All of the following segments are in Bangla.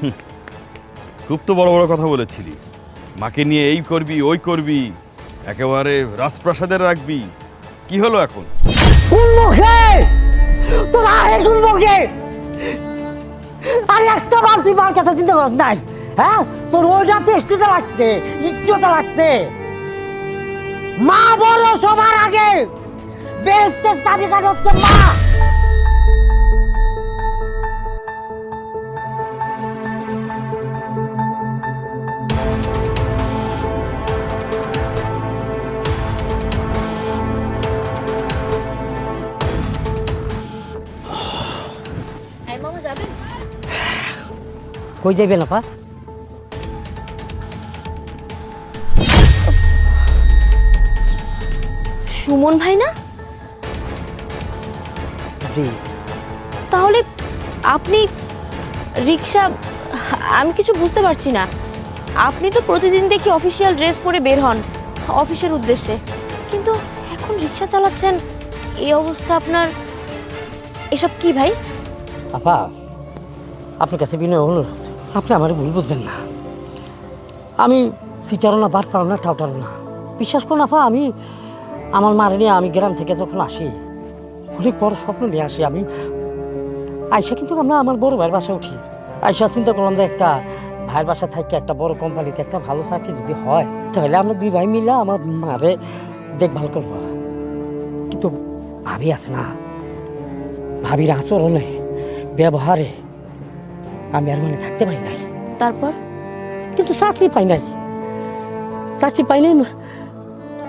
খুব তো বড় বড় কথা বলেছিলি। মাকে নিয়ে এই করবি, ওই করবি, একেবারে রাজপ্রাসাদের রাখবি। কি হলো এখন? একটা নাই হ্যাঁ? তোর লাগছে মা বলো সবার আগে বেস্টের তালিকা হচ্ছে মা। কই যাইবে না পা? সুমন ভাই না? জি। তাহলে আপনি রিক্সা আমি কিছু বুঝতে পারছি না। আপনি তো প্রতিদিন দেখি অফিসিয়াল ড্রেস পরে বের হন অফিসের উদ্দেশ্যে। কিন্তু এখন রিক্সা চালাচ্ছেন এই অবস্থা আপনার এসব কি ভাই? আপা আপনার কাছে বিনয় অনুরোধ আপনি আমার ভুল বুঝবেন না। আমি সিটারও না, বাদ পারো না, ঠাউটারও না। বিশ্বাস করুন আপা, আমি আমার মারে নিয়ে আমি গ্রাম থেকে যখন আসি, অনেক বড় স্বপ্ন নিয়ে আসি আমি। আয়সা কিন্তু আমরা আমার বড় ভাইয়ের বাসা উঠি। আয়সা চিন্তা করলাম যে একটা ভাইয়ের বাসা থেকে একটা বড় কোম্পানিতে একটা ভালো চাকরি যদি হয়, তাহলে আমরা দুই ভাই মিলে আমার মারে দেখভাল করব। কিন্তু ভাবি আছে না, ভাবির আচরণে, ব্যবহারে আমি আর মানে থাকতে পারি নাই। তারপর? কিন্তু চাকরি পাই নাই। চাকরি পাই নাই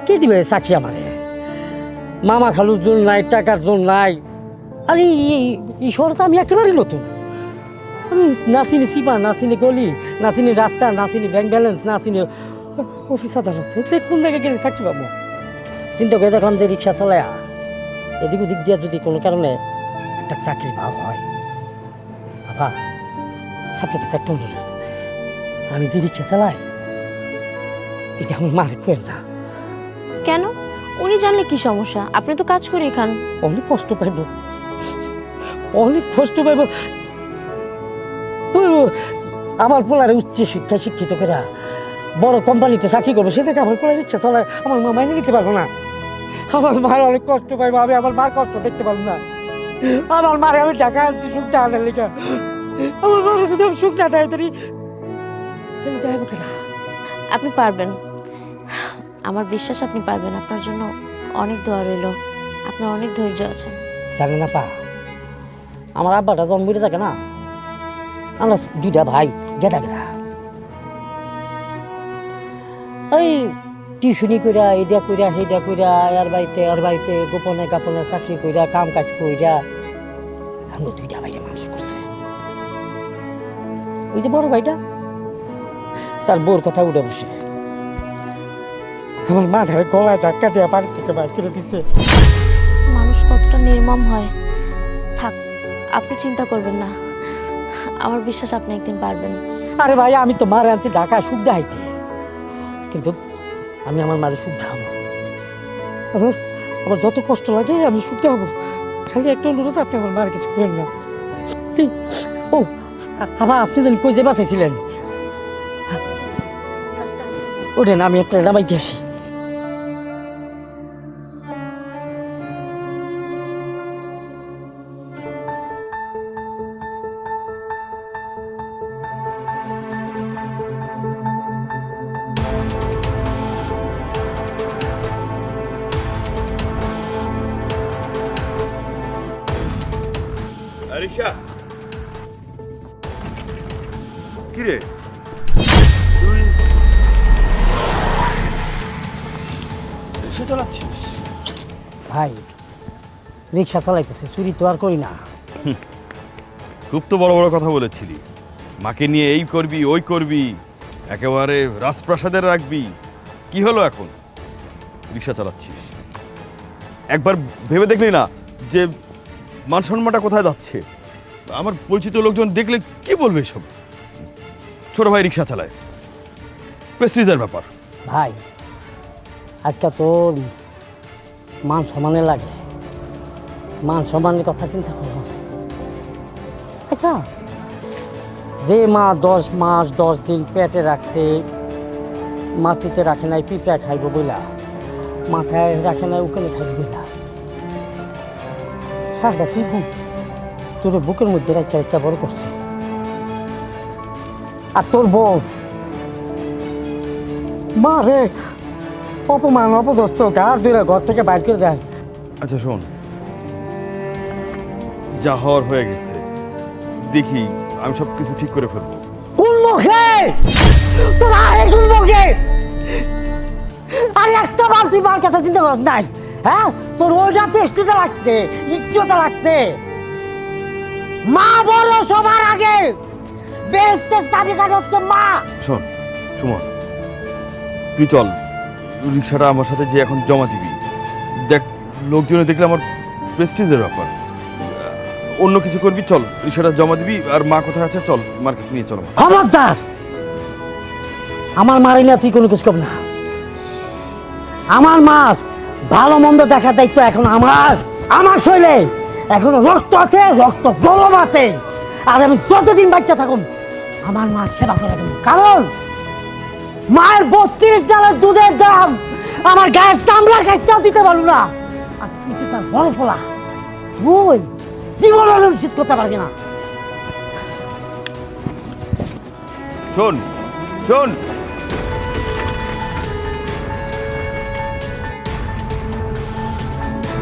কে দিবে চাকরি আমারে? মামা খালুর জোর নাই টাকার জোর নাই। আরে এই- শহর তো আমি একেবারে নতুন। আমি না চিনি সিপা না চিনি গলি না চিনি রাস্তা না চিনি ব্যাংক ব্যালেন্স না চিনি অফিস আদালত। যে কোন জায়গায় গেলে চাকরি পাবো? চিন্তা করে দেখলাম যে রিক্সা চালায়া এদিক ওদিক দিয়ে যদি কোনো কারণে একটা চাকরি পাওয়া হয়। বাবা। একটা অনুরোধ আমি যে রিক্সা চালাই এটা আমার মার করেন না। কেন? উনি জানলে কি সমস্যা? আপনি তো কাজ করে খান। অনেক কষ্ট পাইব। অনেক কষ্ট পাইব। আমার পোলারে উচ্চ শিক্ষা শিক্ষিত করে বড় কোম্পানিতে চাকরি করব সে থেকে আমার পোলা রিক্সা চালায় আমার মা মাইনে নিতে পারব না। আমার মার অনেক কষ্ট পাইবো আমি আমার মার কষ্ট দেখতে পারব না। আমার মারে আমি টাকা আনছি সুখ টাকার লেখা আমার মারে যদি আমি সুখ না দেয় তাহলে যাইব কেনা। আপনি পারবেন। আমার বিশ্বাস আপনি পারবেন। আপনার জন্য অনেক দোয়া রইল। আপনার অনেক ধৈর্য আছে জানে না পা আমার আব্বাটা জন্মিতে থাকে না আমরা দুইটা ভাই গেদা গেদা। ওই টিউশনি কইরা এটা কইরা সেইটা কইরা এর বাড়িতে ওর বাড়িতে গোপনে গোপনে চাকরি কইরা কাম কাজ কইরা আমরা দুইটা ভাইয়া মানুষ করছে। ওই যে বড় ভাইটা? তার বোর কথা উঠে বসে। আমার মা ধারে গলায় ধাক্কা দিয়ে বাড়ি থেকে বাইর করে দিছে। মানুষ কতটা নির্মম হয়। থাক আপনি চিন্তা করবেন না। আমার বিশ্বাস আপনি একদিন পারবেন। আরে ভাই আমি তো মারে আনছি ঢাকা সুখ দেখাইতে। কিন্তু আমি আমার মারে সুখ দেখাবো। আমার যত কষ্ট লাগে আমি সুখ দেখাবো। খালি একটা অনুরোধ আপনি আমার মার কিছু করেন না। ও আবার আপনি জানি কই যে বাঁচাইছিলেন? ওঠেন আমি একটা নামাইতে আসি। রিক্সা কি রে তুই রিক্সা চালাচ্ছিস? ভাই রিক্সা চালাইতেছে চুরি তো আর করি না। খুব তো বড় বড় কথা বলেছিলি। মাকে নিয়ে এই করবি ওই করবি একেবারে রাজপ্রাসাদের রাখবি। কি হলো এখন? রিক্সা চালাচ্ছিস। একবার ভেবে দেখলি না যে মান সম্মানটা কোথায় যাচ্ছে? আমার পরিচিত লোকজন দেখলে কি বলবে এসব? ছোট ভাই রিক্সা চালায়। প্রেস্টিজের ব্যাপার। ভাই, আজকে তো মান সমানে লাগে। মান সম্মানের কথা চিন্তা করো। আচ্ছা যে মা দশ মাস, দশ দিন পেটে রাখছে, মাটিতে রাখে নাই, পিঁপড়ায় খাইব বইলা, মাথায় রাখে নাই ওখানে খাইব বইলা। হ্যাঁ বুক তোর বুকের মধ্যে একটা একটা বড় করছে। আর তোর বউ? মা রে অপমান অপদস্থ গার দুইরা ঘর থেকে বাইর করে দেয়। আচ্ছা শোন। যা হওয়ার হয়ে গেছে দেখি আমি সব কিছু ঠিক করে ফেলব। কোন মুখে? তোর আরে কোন মুখে? আরে একটা বার তুই মার কথা চিন্তা করস নাই হ্যাঁ? তোর ওইটা পেস্টিতে লাগছে ইচ্ছটা লাগছে। মা বলো সবার আগে বেস্টের তালিকা হচ্ছে মা। শোন সুমন তুই চল। রিক্সাটা আমার সাথে যে এখন জমা দিবি। দেখ লোকজনে দেখলে আমার প্রেস্টিজের ব্যাপার। অন্য কিছু করবি চল। রিক্সাটা জমা দিবি আর মা কোথায় আছে চল। মার কাছে নিয়ে চল খবরদার! আমার মারি না তুই কোনো কিছু কর না। আমার মার ভালো মন্দ দেখার দায়িত্ব এখন আমার। আমার শৈলে এখনও রক্ত আছে রক্ত গরম আছে। আর আমি যতদিন বাচ্চা থাকুন আমার মা সেবা করে দেবো। কারণ মায়ের বত্রিশ ডালের দুধের দাম আমার গায়ের চামড়া কাটতেও দিতে পারব না। আর তুই তো তার বড় ফোলা। তুই জীবন অনুষ্ঠিত করতে পারবি না। শোন শোন